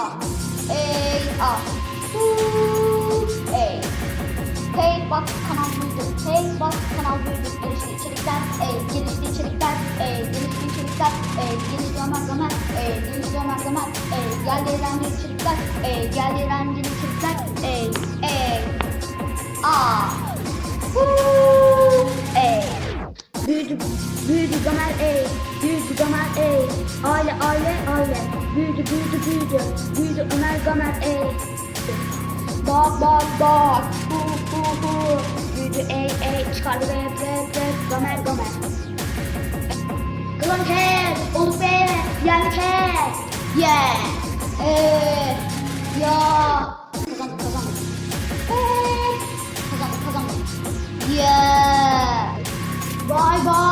A. A. Hu, Ey. Hey bak kanal buydu. Hey bak kanal buydu. Gelişti içerikler. Ey gelişti içerikler. Ey gelişti içerikler. Ey gelişti Ömer Gamer. Ey gelişti Ömer Gamer. Ey geldi eğlenceli içerikler. Ey geldi eğlenceli içerikler. Ey ey. A. Hu, Ey. Büyüdü, büyüdü Gamer ey, büyüdü Gamer ey. Aile, aile, aile. Büyüdü, büyüdü, büyüdü. Büyüdü Ömer Gamer ey. Bak, bak, bak. Hu, hu, hu. Büyüdü ey, ey. Çıkardı rap, rap, rap. Gamer, Gamer. Klan kes, olup be, yani kes. Yeah. Eee. Ya. Kazandık, kazandık. Eee. Kazandık, kazandık. Yeah. Bye bye.